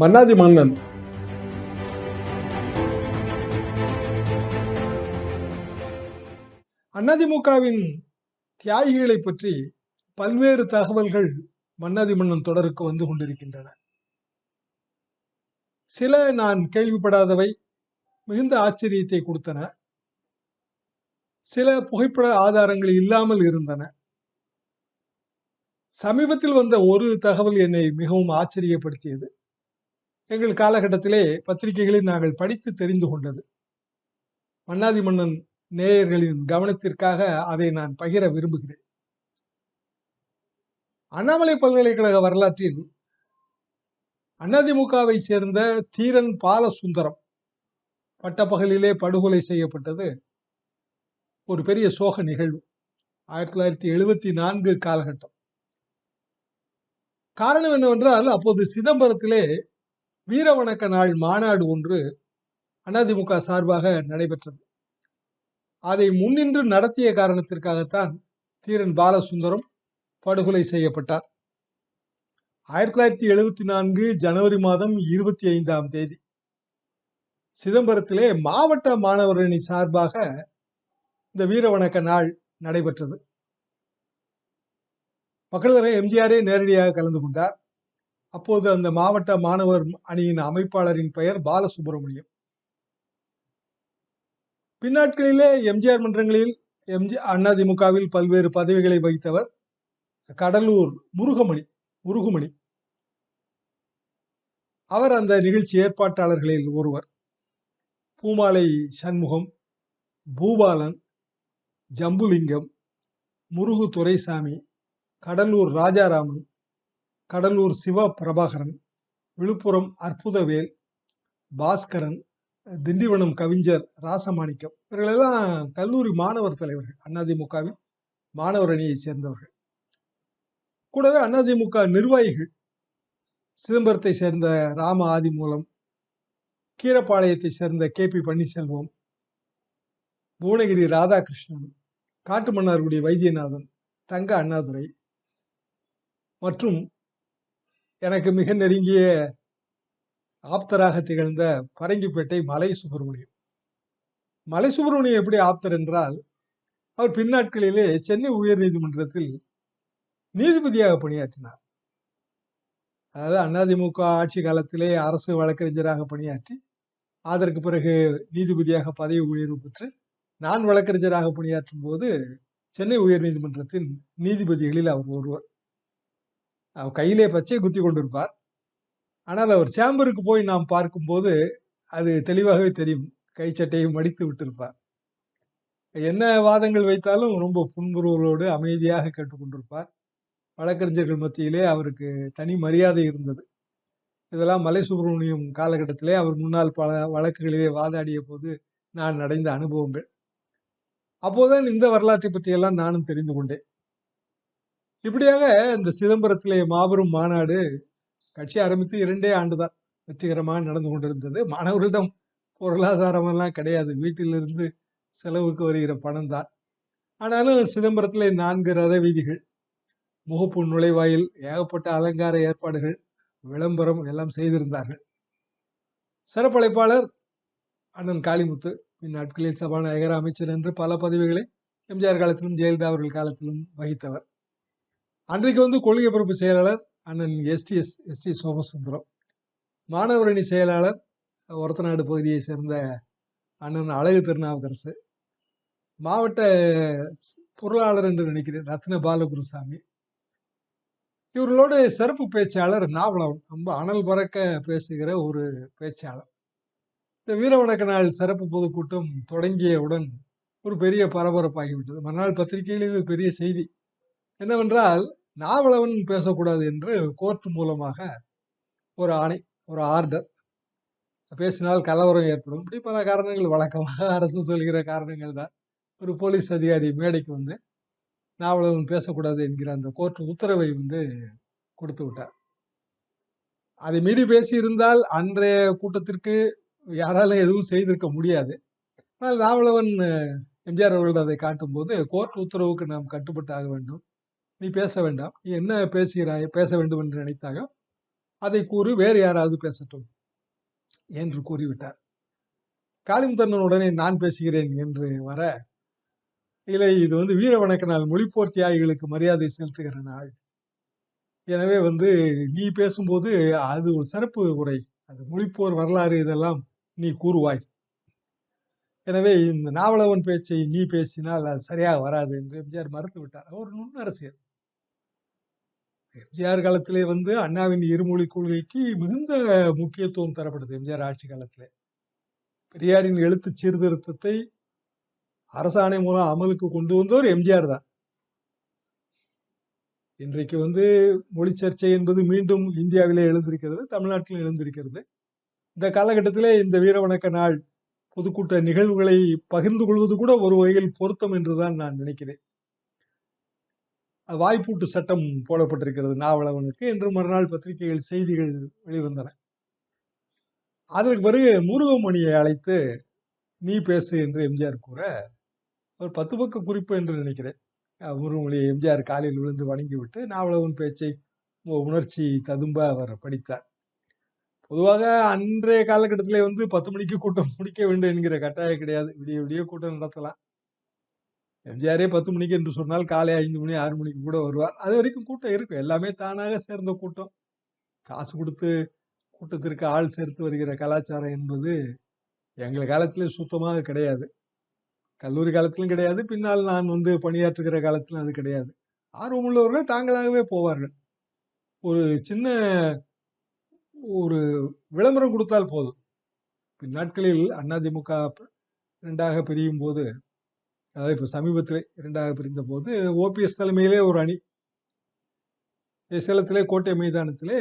மன்னாதி மன்னன் அதிமுகவின் தியாகிகளை பற்றி பல்வேறு தகவல்கள் மன்னாதி மன்னன் தொடருக்கு வந்து கொண்டிருக்கின்றன. சில நான் கேள்விப்படாதவை மிகுந்த ஆச்சரியத்தை கொடுத்தன. சில புகைப்பட ஆதாரங்கள் இல்லாமல் இருந்தன. சமீபத்தில் வந்த ஒரு தகவல் என்னை மிகவும் ஆச்சரியப்படுத்தியது. எங்கள் காலகட்டத்திலே பத்திரிகைகளில் நாங்கள் படித்து தெரிந்து கொண்டது. மன்னாதி மன்னன் நேயர்களின் கவனத்திற்காக அதை நான் பகிர விரும்புகிறேன். அண்ணாமலை பல்கலைக்கழக வரலாற்றில் அதிமுகவை சேர்ந்த தீரன் பாலசுந்தரம் பட்டப்பகலிலே படுகொலை செய்யப்பட்டது ஒரு பெரிய சோக நிகழ்வு. ஆயிரத்தி தொள்ளாயிரத்தி எழுபத்தி நான்கு காலகட்டம். காரணம் என்னவென்றால் அப்போது சிதம்பரத்திலே வீரவணக்க நாள் மாநாடு ஒன்று அதிமுக சார்பாக நடைபெற்றது. அதை முன்னின்று நடத்திய காரணத்திற்காகத்தான் தீரன் பாலசுந்தரம் படுகொலை செய்யப்பட்டார். ஆயிரத்தி தொள்ளாயிரத்தி எழுபத்தி நான்கு ஜனவரி மாதம் இருபத்தி ஐந்தாம் தேதி. சிதம்பரத்திலே மாவட்ட மாணவரணி சார்பாக இந்த வீரவணக்க நாள் நடைபெற்றது. மக்கள் எம்ஜிஆரே நேரடியாக கலந்து கொண்டார். அப்போது அந்த மாவட்ட மாணவர் அணியின் அமைப்பாளரின் பெயர் பாலசுப்ரமணியம். பின்னாட்களிலே எம்ஜிஆர் மன்றங்களில் எம்ஜி அதிமுகவில் பல்வேறு பதவிகளை வகித்தவர் கடலூர் முருகமணி முருகுமணி. அவர் அந்த நிகழ்ச்சி ஏற்பாட்டாளர்களில் ஒருவர். பூமாலை சண்முகம் பூபாலன் ஜம்புலிங்கம் முருகு துரைசாமி கடலூர் ராஜாராமன் கடலூர் சிவ பிரபாகரன் விழுப்புரம் அற்புதவேல் பாஸ்கரன் திண்டிவனம் கவிஞர் ராசமாணிக்கம். இவர்களெல்லாம் கல்லூரி மாணவர் தலைவர்கள் அதிமுகவின் மாணவர் அணியைச் சேர்ந்தவர்கள். கூடவே அதிமுக நிர்வாகிகள் சிதம்பரத்தை சேர்ந்த ராம ஆதிமூலம் கீரப்பாளையத்தை சேர்ந்த கே பி பன்னீர்செல்வம் புவனகிரி ராதாகிருஷ்ணன் காட்டுமன்னார்குடி வைத்தியநாதன் தங்க அண்ணாதுரை மற்றும் எனக்கு மிக நெருங்கிய ஆப்தராக திகழ்ந்த பரங்கிப்பேட்டை மலை சுப்பிரமணியம் மலை சுப்பிரமணியம் எப்படி ஆப்தர் என்றால் அவர் பின்னாட்களிலே சென்னை உயர் நீதிமன்றத்தில் நீதிபதியாக பணியாற்றினார். அதாவது அதிமுக ஆட்சி காலத்திலே அரசு வழக்கறிஞராக பணியாற்றி அதற்கு பிறகு நீதிபதியாக பதவி உயர்வு பெற்று நான் வழக்கறிஞராக பணியாற்றும் போது சென்னை உயர் நீதிமன்றத்தின் நீதிபதிகளில் அவர் ஒருவர். கையிலே பச்சையை குத்தி கொண்டிருப்பார் ஆனால் அவர் சேம்பருக்கு போய் நாம் பார்க்கும்போது அது தெளிவாகவே தெரியும். கை சட்டையை மடித்து விட்டிருப்பார். என்ன வாதங்கள் வைத்தாலும் ரொம்ப புன்புருவலோடு அமைதியாக கேட்டுக்கொண்டிருப்பார் வழக்கறிஞர்கள் மத்தியிலே அவருக்கு தனி மரியாதை இருந்தது. இதெல்லாம் மலை சுப்பிரமணியம் காலகட்டத்திலே அவர் முன்னால் பல வழக்குகளிலே வாதாடிய போது நான் அடைந்த அனுபவங்கள். அப்போதுதான் இந்த வரலாற்றை பற்றியெல்லாம் நானும் தெரிந்து கொண்டேன். இப்படியாக இந்த சிதம்பரத்திலே மாபெரும் மாநாடு கட்சி ஆரம்பித்து இரண்டே ஆண்டுதான் வெற்றிகரமாக நடந்து கொண்டிருந்தது. மாணவர்களிடம் பொருளாதாரமெல்லாம் கிடையாது. வீட்டிலிருந்து செலவுக்கு வருகிற பணம் தான் ஆனாலும் சிதம்பரத்திலே நான்கு ரத வீதிகள் முகப்பு நுழைவாயில் ஏகப்பட்ட அலங்கார ஏற்பாடுகள் விளம்பரம் எல்லாம் செய்திருந்தார்கள். சிறப்பழைப்பாளர் அண்ணன் காளிமுத்து பின்னாட்களில் சபாநாயகர் அமைச்சர் என்று பல பதவிகளை எம்ஜிஆர் காலத்திலும் ஜெயலலிதா அவர்கள் காலத்திலும் வகித்தவர். அன்றைக்கு வந்து கொள்கை பொறுப்பு செயலாளர் அண்ணன் எஸ்டிஎஸ் எஸ்டி சோமசுந்தரம். மாணவரணி செயலாளர் ஒரத்தநாடு பகுதியை சேர்ந்த அண்ணன் அழகு திருநாவுக்கரசு. மாவட்ட பொருளாளர் என்று நினைக்கிறேன் ரத்ன பாலகுருசாமி. இவர்களோட சிறப்பு பேச்சாளர் நாவலவன் ரொம்ப அனல் பறக்க பேசுகிற ஒரு பேச்சாளர். இந்த வீரவணக்க நாள் சிறப்பு பொதுக்கூட்டம் தொடங்கியவுடன் ஒரு பெரிய பரபரப்பாகிவிட்டது. மறுநாள் பத்திரிகையில் இது பெரிய செய்தி. என்னவென்றால் நாவலவன் பேசக்கூடாது என்று கோர்ட் மூலமாக ஒரு ஆணை ஒரு ஆர்டர் பேசினால் கலவரம் ஏற்படும். இப்படி பல காரணங்கள் வழக்கமாக அரசு சொல்கிற காரணங்கள் தான். ஒரு போலீஸ் அதிகாரி மேடைக்கு வந்து நாவலவன் பேசக்கூடாது என்கிற அந்த கோர்ட் உத்தரவை வந்து கொடுத்து விட்டார். அதை மீறி பேசியிருந்தால் அன்றைய கூட்டத்திற்கு யாராலும் எதுவும் செய்திருக்க முடியாது. ஆனால் நாவலவன் எம்ஜிஆர் அவர்கள் அதை காட்டும் போது கோர்ட் உத்தரவுக்கு நாம் கட்டுப்பட்டாக வேண்டும். நீ பேச வேண்டாம். நீ என்ன பேசுகிறாய்? பேச வேண்டும் என்று நினைத்தாயோ? அதை கூறி வேறு யாராவது பேசட்டும் என்று கூறிவிட்டார். காளிமுத்தண்ணன் உடனே நான் பேசுகிறேன் என்று வர இல்லை இது வந்து வீர வணக்க நாள் மொழிப்போர் தியாகிகளுக்கு மரியாதை செலுத்துகிற நாள். எனவே வந்து நீ பேசும்போது அது ஒரு சிறப்பு உரை. அது மொழிப்போர் வரலாறு இதெல்லாம் நீ கூறுவாய். எனவே இந்த நாவலவன் பேச்சை நீ பேசினால் அது சரியாக வராது என்று எம்ஜிஆர் மறுத்து விட்டார் அவர் நுண்ணரசியல் எம்ஜிஆர் காலத்திலே வந்து அண்ணாவின் இருமொழி கொள்கைக்கு மிகுந்த முக்கியத்துவம் தரப்படுது எம்ஜிஆர் ஆட்சி காலத்திலே. பெரியாரின் எழுத்து சீர்திருத்தத்தை அரசாணை மூலம் அமலுக்கு கொண்டு வந்தவர் எம்ஜிஆர் தான். இன்றைக்கு வந்து மொழி சர்ச்சை என்பது மீண்டும் இந்தியாவிலே எழுந்திருக்கிறது தமிழ்நாட்டிலும் எழுந்திருக்கிறது. இந்த காலகட்டத்திலே இந்த வீரவணக்க நாள் பொதுக்கூட்ட நிகழ்வுகளை பகிர்ந்து கொள்வது கூட ஒரு வகையில் பொருத்தம் என்றுதான் நான் நினைக்கிறேன். வாய்ப்பூட்டு சட்டம் போடப்பட்டிருக்கிறது நாவலவனுக்கு என்று மறுநாள் பத்திரிகைகள் செய்திகள் வெளிவந்தன. அதற்கு பிறகு முருகமணியை அழைத்து நீ பேசு என்று எம்ஜிஆர் கூற ஒரு பத்து பக்க குறிப்பு என்று நினைக்கிறேன். முருகமொழியை எம்ஜிஆர் காலில் விழுந்து வணங்கிவிட்டு நாவலவன் பேச்சை உணர்ச்சி ததும்ப அவர் படித்தார். பொதுவாக அன்றைய காலகட்டத்திலே வந்து பத்து மணிக்கு கூட்டம் முடிக்க வேண்டும் என்கிற கட்டாயம் கிடையாது. விடிய விடிய கூட்டம் நடத்தலாம். எம்ஜிஆரே பத்து மணிக்கு என்று சொன்னால் காலை ஐந்து மணி ஆறு மணிக்கு கூட வருவார். அது வரைக்கும் கூட்டம் இருக்கும். எல்லாமே தானாக சேர்ந்த கூட்டம். காசு கொடுத்து கூட்டத்திற்கு ஆள் சேர்த்து வருகிற கலாச்சாரம் என்பது எங்கள் காலத்திலே சுத்தமாக கிடையாது. கல்லூரி காலத்திலும் கிடையாது. பின்னால் நான் வந்து பணியாற்றுகிற காலத்திலும் அது கிடையாது. ஆர்வமுள்ளவர்கள் தாங்களாகவே போவார்கள். ஒரு சின்ன ஒரு விளம்பரம் கொடுத்தால் போதும். பின்னாட்களில் அதிமுக ரெண்டாக பிரியும் போது அதாவது இப்ப சமீபத்திலே இரண்டாக பிரிந்த போது ஓபிஎஸ் தலைமையிலே ஒரு அணி சேலத்திலே கோட்டை மைதானத்திலே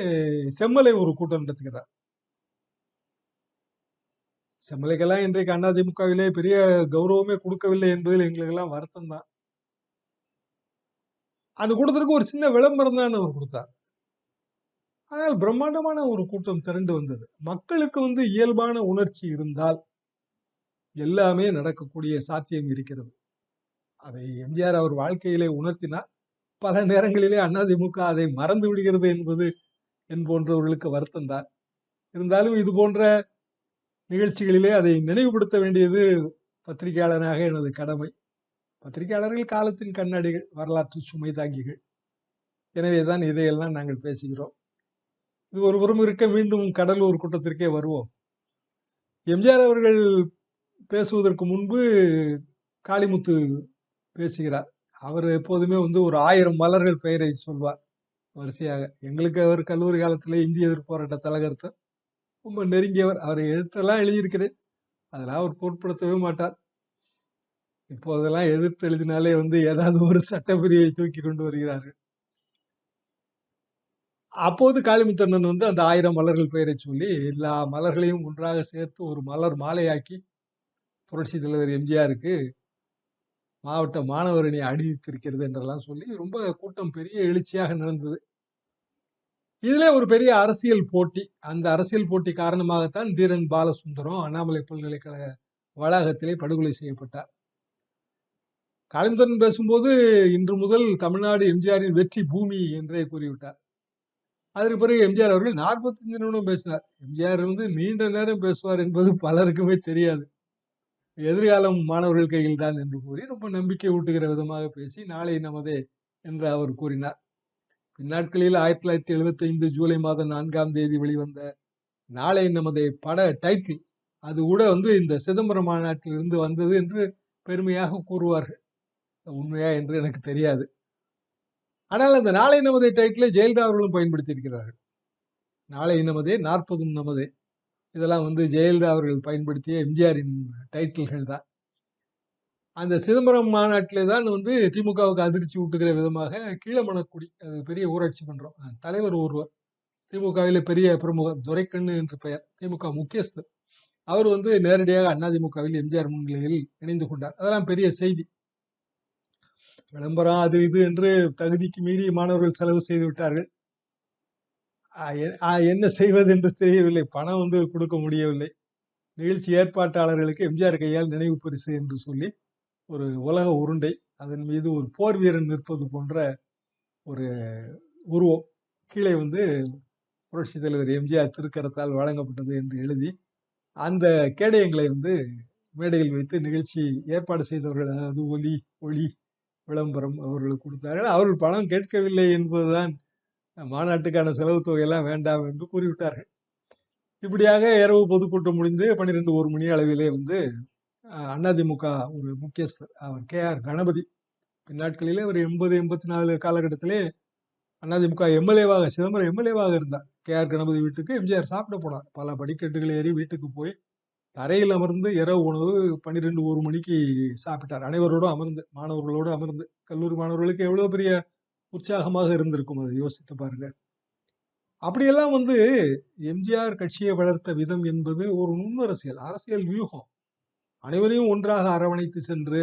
செம்மலை ஒரு கூட்டம் நடத்துகிறார். செம்மலைக்கெல்லாம் இன்றைக்கு அதிமுகவிலே பெரிய கௌரவமே கொடுக்கவில்லை என்பதில் எங்களுக்கெல்லாம் வருத்தம் தான் அந்த கூட்டத்திற்கு ஒரு சின்ன விளம்பரம் தான் அவர் கொடுத்தார். ஆனால் பிரம்மாண்டமான ஒரு கூட்டம் திரண்டு வந்தது. மக்களுக்கு வந்து இயல்பான உணர்ச்சி இருந்தால் எல்லாமே நடக்கக்கூடிய சாத்தியம் இருக்கிறது. அதை எம்ஜிஆர் அவர் வாழ்க்கையிலே உணர்த்தினார். பல நேரங்களிலே அதிமுக அதை மறந்து விடுகிறது என்பது என் போன்றவர்களுக்கு வருத்தம் தான். இருந்தாலும் இது போன்ற நிகழ்ச்சிகளிலே அதை நினைவுபடுத்த வேண்டியது பத்திரிகையாளனாக எனது கடமை. பத்திரிகையாளர்கள் காலத்தின் கண்ணாடிகள் வரலாற்று சுமை தாங்கிகள் எனவேதான் இதையெல்லாம் நாங்கள் பேசுகிறோம். இது ஒருபுறம் இருக்க மீண்டும் கடலூர் கூட்டத்திற்கே வருவோம். எம்ஜிஆர் அவர்கள் பேசுவதற்கு முன்பு காளிமுத்து பேசுகிறார். அவர் எப்போதுமே வந்து ஒரு ஆயிரம் மலர்கள் பெயரை சொல்வார். வரிசையாக எங்களுக்கு அவர் கல்லூரி காலத்தில் இந்திய எதிர்ப்பு போராட்ட தலைகர்த்தர் ரொம்ப நெருங்கியவர். அவரை எதிர்த்தெல்லாம் எழுதியிருக்கிறேன். அதெல்லாம் அவர் பொருட்படுத்தவே மாட்டார். இப்போதெல்லாம் எதிர்த்து எழுதினாலே வந்து ஏதாவது ஒரு சட்டப்பிரிவை தூக்கி கொண்டு வருகிறார்கள். அப்போது காளிமுத்தண்ணன் வந்து அந்த ஆயிரம் மலர்கள் பெயரை சொல்லி எல்லா மலர்களையும் ஒன்றாக சேர்த்து ஒரு மலர் மாலையாக்கி புரட்சி தலைவர் எம்ஜிஆருக்கு மாவட்ட மாணவர் அணி அணிவித்திருக்கிறது என்றெல்லாம் சொல்லி ரொம்ப கூட்டம் பெரிய எழுச்சியாக நடந்தது. இதுல ஒரு பெரிய அரசியல் போட்டி. அந்த அரசியல் போட்டி காரணமாகத்தான் தீரன் பாலசுந்தரம் அண்ணாமலை பல்கலைக்கழக வளாகத்திலே படுகொலை செய்யப்பட்டார். கலைஞரன் பேசும்போது இன்று முதல் தமிழ்நாடு எம்ஜிஆரின் வெற்றி பூமி என்றே கூறிவிட்டார். அதற்கு பிறகு எம்ஜிஆர் அவர்கள் நாற்பத்தஞ்சு நிமிடம் பேசினார். எம்ஜிஆர் வந்து நீண்ட நேரம் பேசுவார் என்பது பலருக்குமே தெரியாது. எதிர்காலம் மாணவர்கள் கையில் தான் என்று கூறி ரொம்ப நம்பிக்கை ஊட்டுகிற விதமாக பேசி நாளை நமதே என்று அவர் கூறினார். பின்னாட்களில் ஆயிரத்தி தொள்ளாயிரத்தி எழுபத்தி ஐந்து ஜூலை மாதம் நான்காம் தேதி வெளிவந்த நாளை நமது பட டைட்டில். அது கூட வந்து இந்த சிதம்பரம் மாநாட்டிலிருந்து வந்தது என்று பெருமையாக கூறுவார்கள். உண்மையா என்று எனக்கு தெரியாது. ஆனால் அந்த நாளை நமதே டைட்டிலை ஜெயலலிதா அவர்களும் பயன்படுத்தியிருக்கிறார்கள். நாளை நமதே நாற்பதும் நமதே. இதெல்லாம் வந்து ஜெயலலிதா அவர்கள் பயன்படுத்திய எம்ஜிஆரின் டைட்டில்கள் தான். அந்த சிதம்பரம் மாநாட்டிலே தான் வந்து திமுகவுக்கு அதிர்ச்சி ஊட்டுகிற விதமாக கீழமணக்குடி அது பெரிய ஊராட்சி மன்றம் தலைவர் ஒருவர் திமுகவில் பெரிய பிரமுகர் துரைக்கண்ணு என்று பெயர் திமுக முக்கியஸ்தர். அவர் வந்து நேரடியாக அதிமுகவில் எம்ஜிஆர் முன்னிலையில் இணைந்து கொண்டார். அதெல்லாம் பெரிய செய்தி. விளம்பரம் அது இது என்று தகுதிக்கு மீறி மாணவர்கள் செலவு செய்து விட்டார்கள். என்ன செய்வது என்று தெரியவில்லை. பணம் வந்து கொடுக்க முடியவில்லை. நிகழ்ச்சி ஏற்பாட்டாளர்களுக்கு எம்ஜிஆர் கையால் நினைவு பரிசு என்று சொல்லி ஒரு உலக உருண்டை அதன் மீது ஒரு போர் வீரன் நிற்பது போன்ற ஒரு உருவம் கீழே வந்து புரட்சித் தலைவர் எம்ஜிஆர் திருக்கரத்தால் வழங்கப்பட்டது என்று எழுதி அந்த கேடயங்களை வந்து மேடையில் வைத்து நிகழ்ச்சி ஏற்பாடு செய்தவர்கள் அதாவது ஒலி ஒளி விளம்பரம் அவர்களுக்கு கொடுத்தார்கள். அவர்கள் பணம் கேட்கவில்லை என்பதுதான் மாநாட்டுக்கான செலவு தொகையெல்லாம் வேண்டாம் என்று கூறிவிட்டார்கள். இப்படியாக இரவு பொதுக்கூட்டம் முடிந்து பன்னிரெண்டு ஒரு மணி அளவிலே வந்து அதிமுக ஒரு முக்கியஸ்தர் அவர் கே. ஆர். கணபதி. பின்னாட்களிலே அவர் எண்பது எண்பத்தி நாலு காலகட்டத்திலே அதிமுக எம்எல்ஏவாக சிதம்பரம் எம்எல்ஏவாக இருந்தார். கே. ஆர். கணபதி வீட்டுக்கு எம்ஜிஆர் சாப்பிட போனார். பல படிக்கட்டுகள் ஏறி வீட்டுக்கு போய் தரையில் அமர்ந்து இரவு உணவு பன்னிரெண்டு ஒரு மணிக்கு சாப்பிட்டார். அனைவரோடும் அமர்ந்து மாணவர்களோடு அமர்ந்து கல்லூரி மாணவர்களுக்கு எவ்வளோ பெரிய உற்சாகமாக இருந்திருக்கும் அதை யோசித்து பாருங்க அப்படியெல்லாம் வந்து எம்ஜிஆர் கட்சியை வளர்த்த விதம் என்பது ஒரு நுண்ணரசியல் அரசியல் வியூகம். அனைவரையும் ஒன்றாக அரவணைத்து சென்று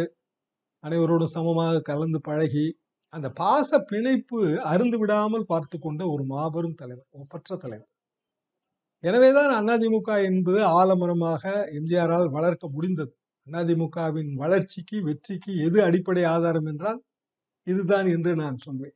அனைவரோடும் சமமாக கலந்து பழகி அந்த பாச பிணைப்பு அருந்து விடாமல் பார்த்து கொண்ட ஒரு மாபெரும் தலைவர் ஒப்பற்ற தலைவர். எனவேதான் அதிமுக என்பது ஆலமரமாக எம்ஜிஆரால் வளர்க்க முடிந்தது. அதிமுகவின் வளர்ச்சிக்கு வெற்றிக்கு எது அடிப்படை ஆதாரம் என்றால் இதுதான் என்று நான் சொல்வேன்.